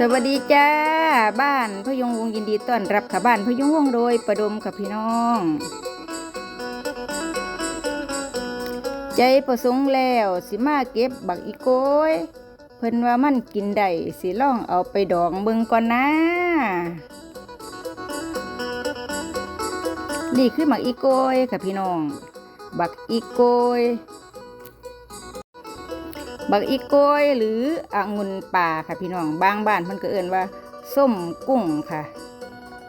สวัสดีจ้า บ้านพยงวงยินดีต้อนรับค่ะบ้านพยงวงโดยประดมกับพี่น้อง ใจประสงค์แล้วสิมาเก็บบักอีโกยเพิ่นว่ามันกินได้สิลองเอาไปดองเบิ่งก่อนนะนี่คือบักอีโกยค่ะพี่น้อง บักอีโกย บักอีโกยหรือองุ่นป่าค่ะพี่น้องบางบ้านเพิ่นก็เอิ้นว่าส้มกุ้งค่ะ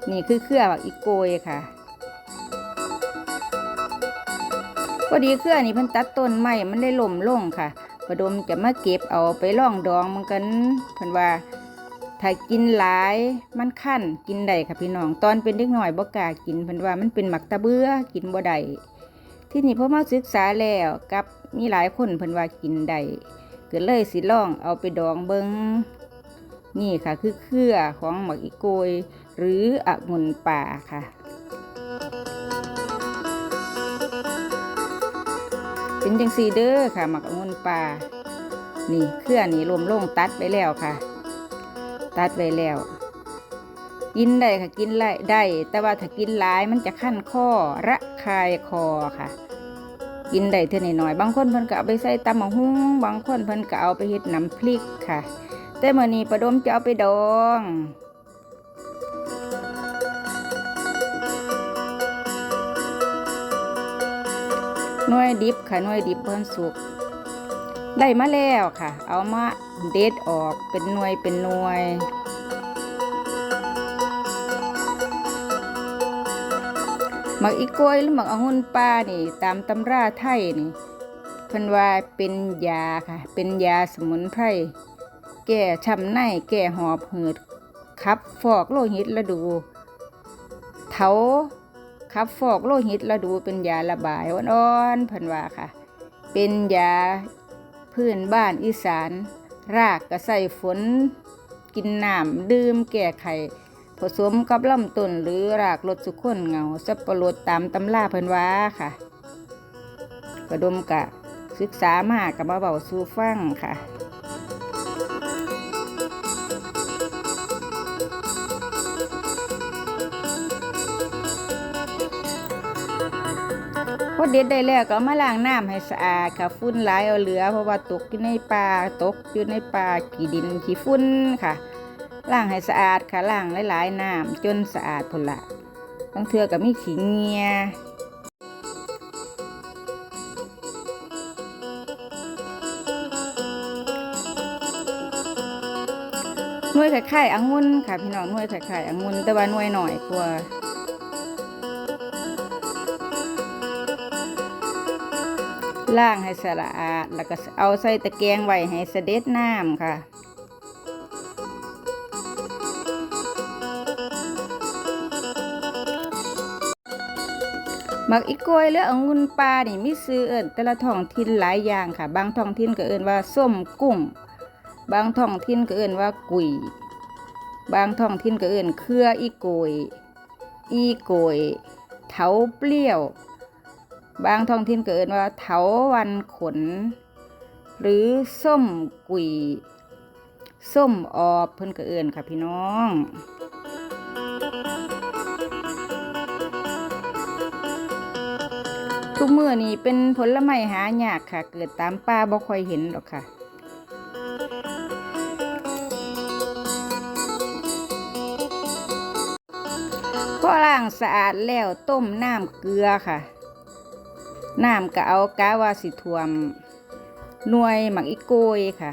นี่คือเครือบักอีโกยค่ะพอดีเครือนี่เพิ่นตัดต้นไม้มันได้ล่มลงค่ะประดมจะมาเก็บเอาไปล่องดองมันกันเพิ่นว่าถ้ากินหลายมันคั่นกินได้ค่ะพี่น้องตอนเป็นเด็กหน้อยบ่กล้ากินเพิ่นว่ามันเป็นหมักตะเบื่อกินบ่ได้ที่นี่พอมาศึกษาแล้วกับมีหลายคนเพิ่นว่ากินได้ ก็เลยสิล่องเอาไปดองเบิงนี่ค่ะคือเครือของหมักอีโกย หรือองุ่นป่าค่ะ เป็นจังซีเด้อค่ะหมักองุ่นป่า นี่เครือนี่รวมลงตัดไปแล้วค่ะ ตัดไปแล้วกินได้ค่ะกินได้ได้แต่ว่าถ้ากินหลายมันจะขั้นข้อระคายคอค่ะ กินได้เท่าน้อยๆบางคนเพิ่นก็เอาไปใส่ตำมะฮุ่งบางคนเพิ่นก็เอาไปเฮ็ดน้ำพริกค่ะ แต่มื้อนี้ประดมจะเอาไปดองหน่วยดิบค่ะหน่วยดิบเพิ่นสุกได้มาแล้วค่ะ เอามาเด็ดออกเป็นหน่วยเป็นหน่วย มักอีกล้วยหรือหมักองุ่นป่านี่ ตามตำราไทยนี่เพิ่นว่าเป็นยาค่ะ เป็นยาสมุนไพรแก้ช้ำในแก้หอบหืดขับฟอกโลหิตระดูเถาขับฟอกโลหิตระดูเป็นยาระบายอ่อนๆเพิ่นว่าค่ะ เป็นยาพื้นบ้านอีสาน รากกระใส่ฝน กินน้ำดื่มแก้ไข ผสมกับลำต้นหรือรากรดสุขคนเงาสับปะรดตามตำราเพิ่นว่าค่ะ กระดมกะศึกษามากกับมาเบาสู่ฟังค่ะพอเด็ดได้แล้วก็มาล้างน้ำให้สะอาดค่ะฝุ่นหลายเอาเหลือเพราะว่าตกอยู่ในป่าตกอยู่ในป่าขี้ดินขี้ฝุ่นค่ะ ล้างให้สะอาดค่ะล้างหลายๆน้ำจนสะอาดพุ่นละบางเทือก็มีขี้เงียน่วยไข่ไข่องุ่นค่ะพี่น้องน่วยไข่ไข่องุ่นแต่ว่าน่วยหน่อยกว่าล้างให้สะอาด แล้วก็เอาใส่ตะแกรงไว้ให้เสด็จน้ำค่ะ มักอีกล้วยหรือองุ่นปลานี่มีซื้อเอิ้นแต่ละท้องถิ่นหลายอย่างค่ะ บางท้องถิ่นก็เอิ้นว่าส้มกุ้ง บางท้องถิ่นก็เอิ้นว่ากุย บางท้องถิ่นก็เอิ้นเครืออีโกยอีโกยเถาเปรี้ยว บางท้องถิ่นก็เอิ้นว่าเถาวันขน หรือส้มกุยส้มออบเพิ่นก็เอิ้นค่ะพี่น้อง มือนี้เป็นผลไม้หายากค่ะ เกิดตามป่าบ่ค่อยเห็นหรอกค่ะพอล้างสะอาดแล้วต้มน้ำเกลือค่ะ น้ำก็เอากะว่าสิท่วมหน่วยหมักอีโกยค่ะ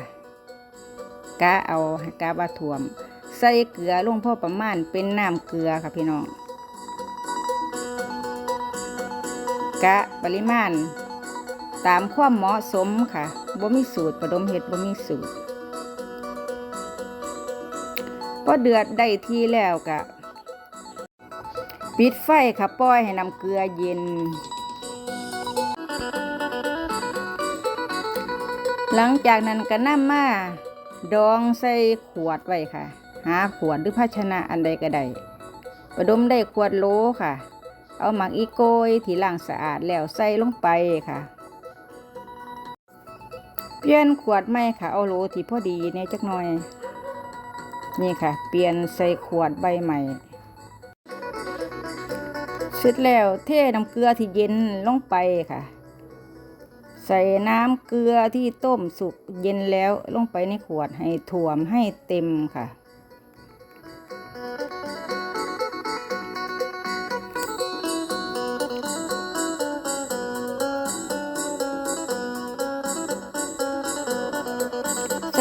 กะเอากะว่าท่วม ใส่เกลือลงพอประมาณเป็นน้ำเกลือค่ะพี่น้อง กะปริมาณ ตามความเหมาะสมค่ะบ่มีสูตรประดมเห็ดบ่มีสูตรพอเดือดได้ที่แล้วกะปิดไฟค่ะปล่อยให้น้ำเกลือเย็น หลังจากนั้นก็นำมาดองใส่ขวดไว้ค่ะ หาขวดหรือภาชนะอันใดก็ได้ประดมได้ขวดโลค่ะ เอาหมักอีโกยที่ล้างสะอาดแล้วใส่ลงไปค่ะ เปลี่ยนขวดใหม่ค่ะ เอาโหลที่พอดีเนี่ยจักหน่อย นี่ค่ะ เปลี่ยนใส่ขวดใบใหม่เสร็จแล้วเทน้ำเกลือที่เย็นลงไปค่ะ ใส่น้ำเกลือที่ต้มสุกเย็นแล้วลงไปในขวดให้ถ่วมให้เต็มค่ะ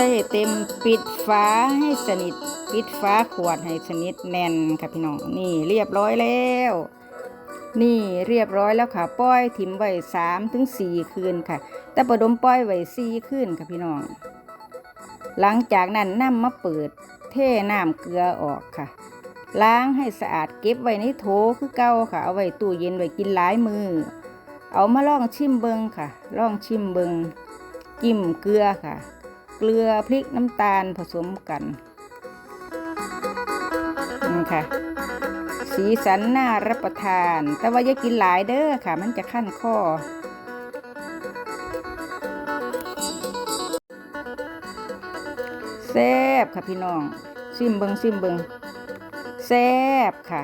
ส่ให้เต็มปิดฝาให้สนิท ปิดฝาขวดให้สนิทแน่นค่ะพี่น้องนี่เรียบร้อยแล้ว นี่เรียบร้อยแล้วค่ะปล่อยถิ่มไว้สามถึงสี่คืนค่ะ แต่ประดมปล่อยไว้สี่คืนค่ะพี่น้อง หลังจากนั้นนำมาเปิด เทน้ำเกลือออกค่ะ ล้างให้สะอาดเก็บไว้ในโถคือเก่าค่ะ เอาไว้ตู้เย็นไว้กินหลายมือเอามาลองชิมเบิงค่ะ ลองชิมเบิงจิ้มเกลือค่ะ เกลือพริกน้ำตาลผสมกันนี่ค่ะ สีสันน่ารับประทาน แต่ว่าอย่ากินหลายเด้อค่ะ มันจะขั้นคอแซบค่ะพี่น้อง ซิมเบิงซิมเบิงแซบค่ะ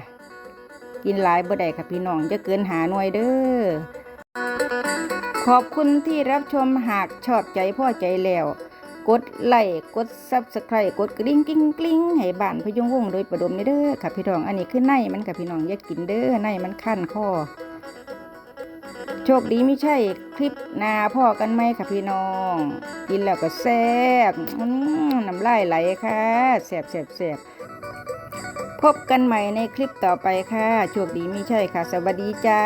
กินหลายบ่ได้ค่ะพี่น้องจะเกินหาหน่วยเด้อขอบคุณที่รับชมหากชอบใจพ่อใจแล้ว กดไลค์กดซับสไครต์กดกระดิ่งกิ้งกลิ้งให้บ้านพยุงวงโดยประดมนี่เด้อค่ะพี่น้องอันนี้คือในมันค่ะพี่น้องอย่ากินเด้อในมันขั้นคอโชคดีไม่ใช่คลิปนาพ่อกันไหมค่ะพี่น้อง กินแล้วก็แซ่บน้ำลายไหลค่ะแซ่บแซ่บแซ่บพบกันใหม่ในคลิปต่อไปค่ะ โชคดีไม่ใช่ค่ะ สวัสดีจ้า